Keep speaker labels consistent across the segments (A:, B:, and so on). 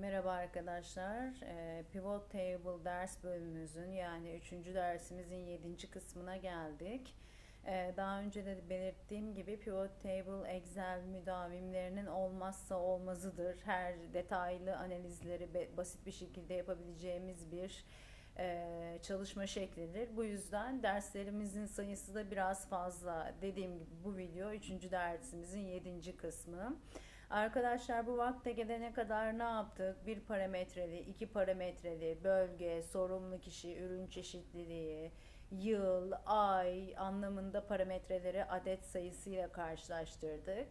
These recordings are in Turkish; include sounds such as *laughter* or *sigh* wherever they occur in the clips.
A: Merhaba arkadaşlar. Ee, Pivot Table ders bölümümüzün yani 3. dersimizin 7. kısmına geldik. Ee, daha önce de belirttiğim gibi Pivot Table Excel müdavimlerinin olmazsa olmazıdır. Her detaylı analizleri basit bir şekilde yapabileceğimiz bir e, çalışma şeklidir. Bu yüzden derslerimizin sayısı da biraz fazla. Dediğim gibi bu video 3. dersimizin 7. kısmı. Arkadaşlar bu vakte gelene kadar ne yaptık? Bir parametreli, iki parametreli, bölge, sorumlu kişi, ürün çeşitliliği, yıl, ay anlamında parametreleri adet sayısıyla karşılaştırdık.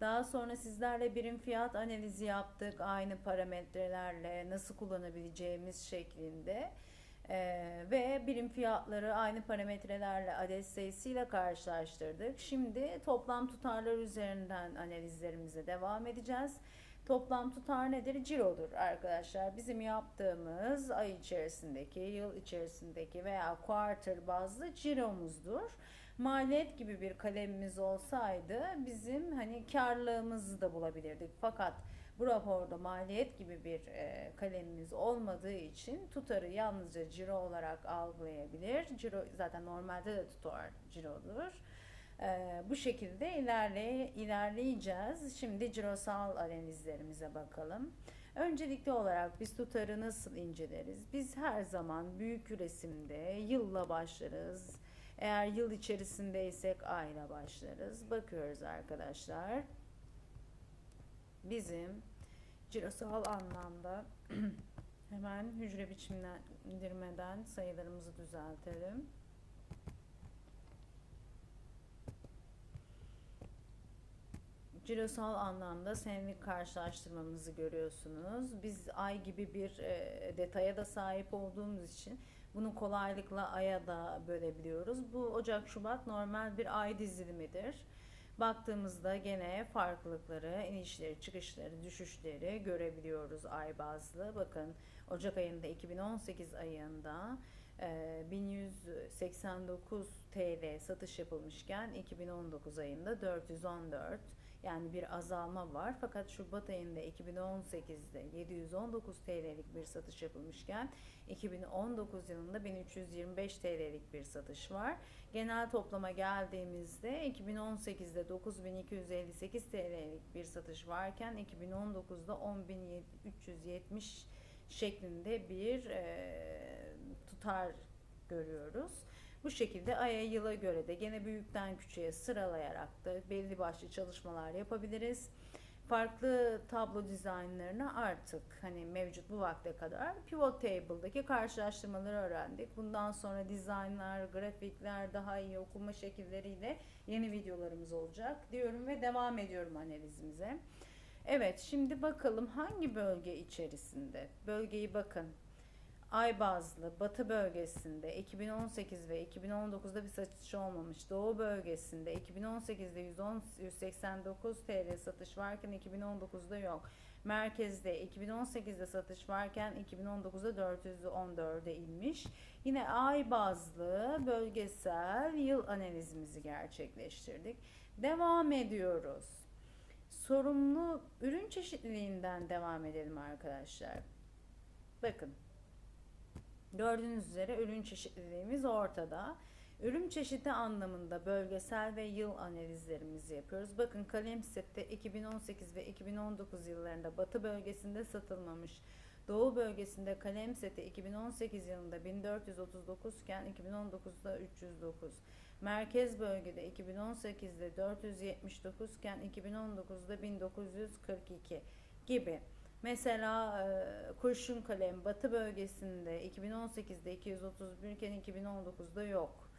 A: Daha sonra sizlerle birim fiyat analizi yaptık. Aynı parametrelerle nasıl kullanabileceğimiz şeklinde. Ee, ve birim fiyatları aynı parametrelerle adet sayısıyla karşılaştırdık. Şimdi toplam tutarlar üzerinden analizlerimize devam edeceğiz. Toplam tutar nedir? Cirodur arkadaşlar. Bizim yaptığımız ay içerisindeki, yıl içerisindeki veya quarter bazlı ciromuzdur. Maliyet gibi bir kalemimiz olsaydı bizim hani karlılığımızı da bulabilirdik. Fakat bu raporda maliyet gibi bir e, kalemimiz olmadığı için tutarı yalnızca ciro olarak algılayabilir. Ciro zaten normalde de tutar cirodur. E, bu şekilde ilerleye, ilerleyeceğiz. Şimdi cirosal analizlerimize bakalım. Öncelikli olarak biz tutarı nasıl inceleriz? Biz her zaman büyük resimde yılla başlarız. Eğer yıl içerisindeysek ayla başlarız. Bakıyoruz arkadaşlar bizim cirosal anlamda *clears throat* hemen hücre biçimlendirmeden sayılarımızı düzeltelim. Cirosal anlamda senlik karşılaştırmamızı görüyorsunuz. Biz ay gibi bir e, detaya da sahip olduğumuz için bunu kolaylıkla aya da bölebiliyoruz. Bu Ocak Şubat normal bir ay dizilimidir. Baktığımızda gene farklılıkları, inişleri, çıkışları, düşüşleri görebiliyoruz ay bazlı. Bakın Ocak ayında 2018 ayında 1189 TL satış yapılmışken 2019 ayında 414 yani bir azalma var. Fakat Şubat ayında 2018'de 719 TL'lik bir satış yapılmışken 2019 yılında 1325 TL'lik bir satış var. Genel toplama geldiğimizde 2018'de 9258 TL'lik bir satış varken 2019'da 10370 şeklinde bir e, tutar görüyoruz. Bu şekilde aya yıla göre de gene büyükten küçüğe sıralayarak da belli başlı çalışmalar yapabiliriz. Farklı tablo dizaynlarını artık hani mevcut bu vakte kadar pivot table'daki karşılaştırmaları öğrendik. Bundan sonra dizaynlar, grafikler, daha iyi okuma şekilleriyle yeni videolarımız olacak diyorum ve devam ediyorum analizimize. Evet şimdi bakalım hangi bölge içerisinde? Bölgeyi bakın ay bazlı Batı bölgesinde 2018 ve 2019'da bir satış olmamış. Doğu bölgesinde 2018'de 110, 189 TL satış varken 2019'da yok. Merkezde 2018'de satış varken 2019'da 414'e inmiş. Yine ay bazlı bölgesel yıl analizimizi gerçekleştirdik. Devam ediyoruz. Sorumlu ürün çeşitliliğinden devam edelim arkadaşlar. Bakın Gördüğünüz üzere ürün çeşitliliğimiz ortada. Ürün çeşidi anlamında bölgesel ve yıl analizlerimizi yapıyoruz. Bakın kalem sette 2018 ve 2019 yıllarında Batı bölgesinde satılmamış. Doğu bölgesinde kalem seti 2018 yılında 1439 iken 2019'da 309. Merkez bölgede 2018'de 479 iken 2019'da 1942 gibi. Mesela e, kurşun kalem batı bölgesinde 2018'de 231 iken 2019'da yok.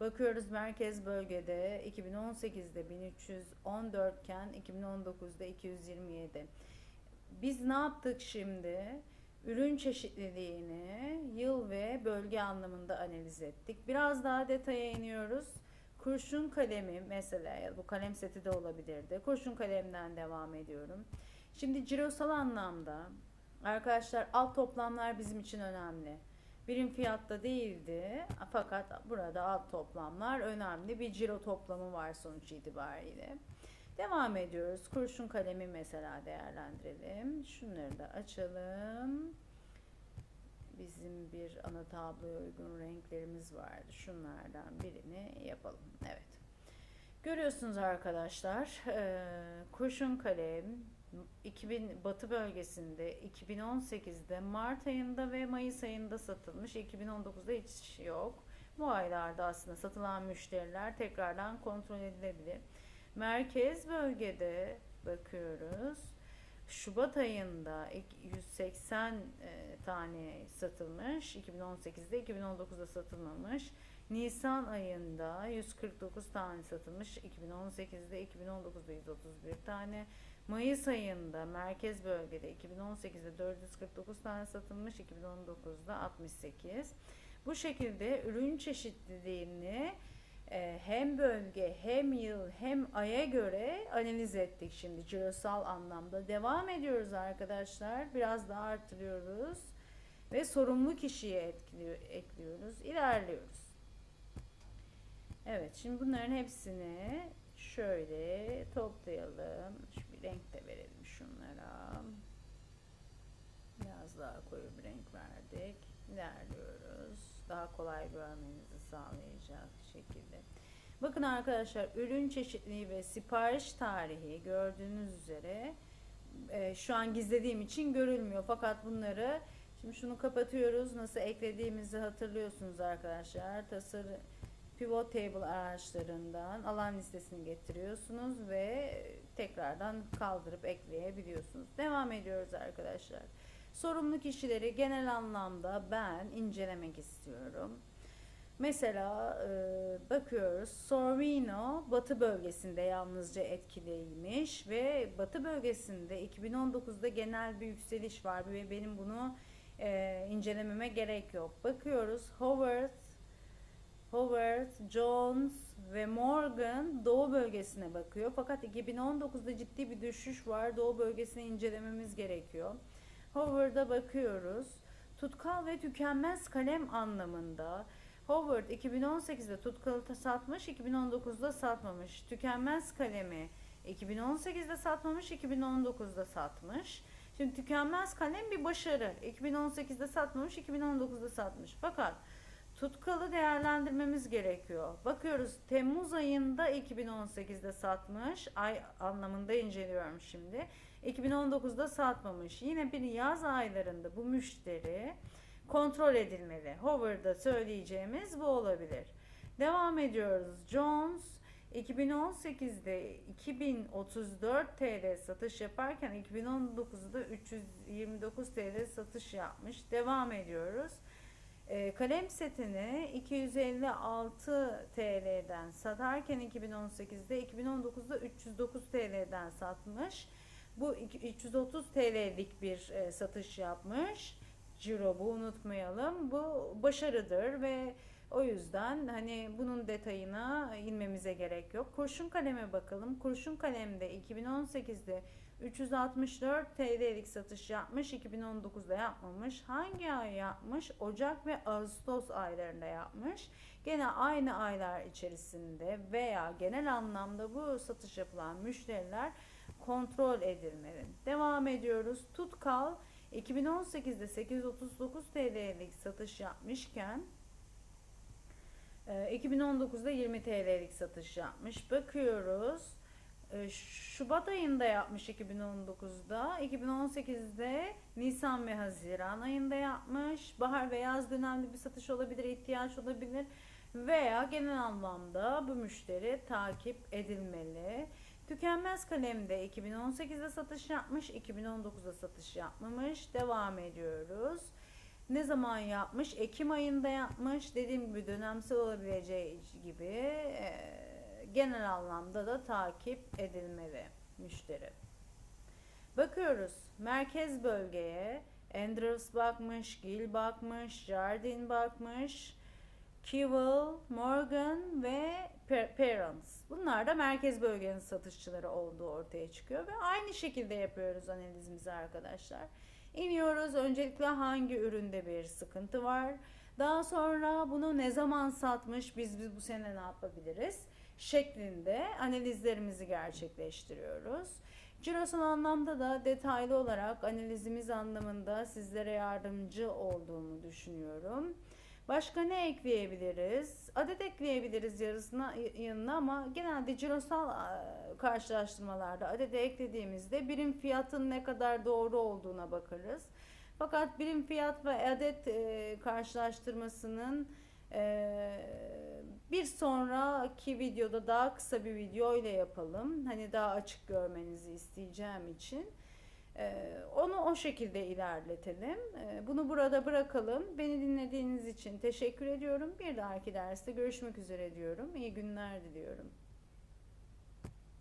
A: Bakıyoruz merkez bölgede 2018'de 1314 iken 2019'da 227. Biz ne yaptık şimdi? Ürün çeşitliliğini yıl ve bölge anlamında analiz ettik. Biraz daha detaya iniyoruz. Kurşun kalemi mesela bu kalem seti de olabilirdi. Kurşun kalemden devam ediyorum. Şimdi cirosal anlamda arkadaşlar alt toplamlar bizim için önemli. Birim fiyatta değildi fakat burada alt toplamlar önemli. Bir ciro toplamı var sonuç itibariyle. Devam ediyoruz. Kurşun kalemi mesela değerlendirelim. Şunları da açalım. Bizim bir ana tabloya uygun renklerimiz vardı. Şunlardan birini yapalım. Evet. Görüyorsunuz arkadaşlar. kurşun kalem 2000 Batı bölgesinde 2018'de Mart ayında ve Mayıs ayında satılmış. 2019'da hiç yok. Bu aylarda aslında satılan müşteriler tekrardan kontrol edilebilir. Merkez bölgede bakıyoruz. Şubat ayında ilk 180 e, tane satılmış. 2018'de 2019'da satılmamış. Nisan ayında 149 tane satılmış. 2018'de 2019'da 131 tane. Mayıs ayında merkez bölgede 2018'de 449 tane satılmış. 2019'da 68. Bu şekilde ürün çeşitliliğini e, hem bölge hem yıl hem aya göre analiz ettik şimdi cirosal anlamda. Devam ediyoruz arkadaşlar. Biraz daha artırıyoruz ve sorumlu kişiye ekliyoruz. İlerliyoruz. Evet şimdi bunların hepsini şöyle toplayalım. Şu bir renk de verelim şunlara. Biraz daha koyu bir renk verdik. İlerliyoruz. Daha kolay görmenizi sağlayacak şekilde. Bakın arkadaşlar ürün çeşitliliği ve sipariş tarihi gördüğünüz üzere e, şu an gizlediğim için görülmüyor. Fakat bunları şimdi şunu kapatıyoruz. Nasıl eklediğimizi hatırlıyorsunuz arkadaşlar. Tasarı pivot table araçlarından alan listesini getiriyorsunuz ve tekrardan kaldırıp ekleyebiliyorsunuz. Devam ediyoruz arkadaşlar. Sorumlu kişileri genel anlamda ben incelemek istiyorum. Mesela e, bakıyoruz Sorvino Batı bölgesinde yalnızca etkiliymiş ve Batı bölgesinde 2019'da genel bir yükseliş var ve benim bunu e, incelememe gerek yok. Bakıyoruz Howard, Howard, Jones ve Morgan Doğu bölgesine bakıyor. Fakat 2019'da ciddi bir düşüş var. Doğu bölgesini incelememiz gerekiyor. Howard'a bakıyoruz. Tutkal ve tükenmez kalem anlamında Howard 2018'de tutkalı satmış, 2019'da satmamış. Tükenmez kalemi 2018'de satmamış, 2019'da satmış. Şimdi tükenmez kalem bir başarı. 2018'de satmamış, 2019'da satmış. Fakat tutkalı değerlendirmemiz gerekiyor. Bakıyoruz Temmuz ayında 2018'de satmış. Ay anlamında inceliyorum şimdi. 2019'da satmamış. Yine bir yaz aylarında bu müşteri kontrol edilmeli. Hover'da söyleyeceğimiz bu olabilir. Devam ediyoruz. Jones 2018'de 2034 TL satış yaparken 2019'da 329 TL satış yapmış. Devam ediyoruz. E, kalem setini 256 TL'den satarken 2018'de 2019'da 309 TL'den satmış. Bu 330 TL'lik bir e, satış yapmış. Ciro bu unutmayalım. Bu başarıdır ve o yüzden hani bunun detayına inmemize gerek yok. Kurşun kaleme bakalım. Kurşun kalemde 2018'de 364 TL'lik satış yapmış, 2019'da yapmamış. Hangi ay yapmış? Ocak ve Ağustos aylarında yapmış. Gene aynı aylar içerisinde veya genel anlamda bu satış yapılan müşteriler kontrol edilmeli. Devam ediyoruz. Tutkal 2018'de 839 TL'lik satış yapmışken 2019'da 20 TL'lik satış yapmış. Bakıyoruz. Şubat ayında yapmış 2019'da. 2018'de Nisan ve Haziran ayında yapmış. Bahar ve yaz dönemli bir satış olabilir, ihtiyaç olabilir. Veya genel anlamda bu müşteri takip edilmeli. Tükenmez kalemde 2018'de satış yapmış, 2019'da satış yapmamış. Devam ediyoruz. Ne zaman yapmış? Ekim ayında yapmış. Dediğim gibi dönemsel olabileceği gibi e, genel anlamda da takip edilmeli müşteri. Bakıyoruz merkez bölgeye Andrews bakmış, Gill bakmış, Jardine bakmış, Kewell, Morgan ve Parents. Bunlar da merkez bölgenin satışçıları olduğu ortaya çıkıyor ve aynı şekilde yapıyoruz analizimizi arkadaşlar. İniyoruz. Öncelikle hangi üründe bir sıkıntı var? Daha sonra bunu ne zaman satmış? Biz, biz bu sene ne yapabiliriz? Şeklinde analizlerimizi gerçekleştiriyoruz. Cirosal anlamda da detaylı olarak analizimiz anlamında sizlere yardımcı olduğumu düşünüyorum. Başka ne ekleyebiliriz? Adet ekleyebiliriz yarısına yanına ama genelde cirosal karşılaştırmalarda adede eklediğimizde birim fiyatın ne kadar doğru olduğuna bakarız. Fakat birim fiyat ve adet e, karşılaştırmasının e, bir sonraki videoda daha kısa bir video ile yapalım. Hani daha açık görmenizi isteyeceğim için. Ee, onu o şekilde ilerletelim. Ee, bunu burada bırakalım. Beni dinlediğiniz için teşekkür ediyorum. Bir dahaki derste görüşmek üzere diyorum. İyi günler diliyorum.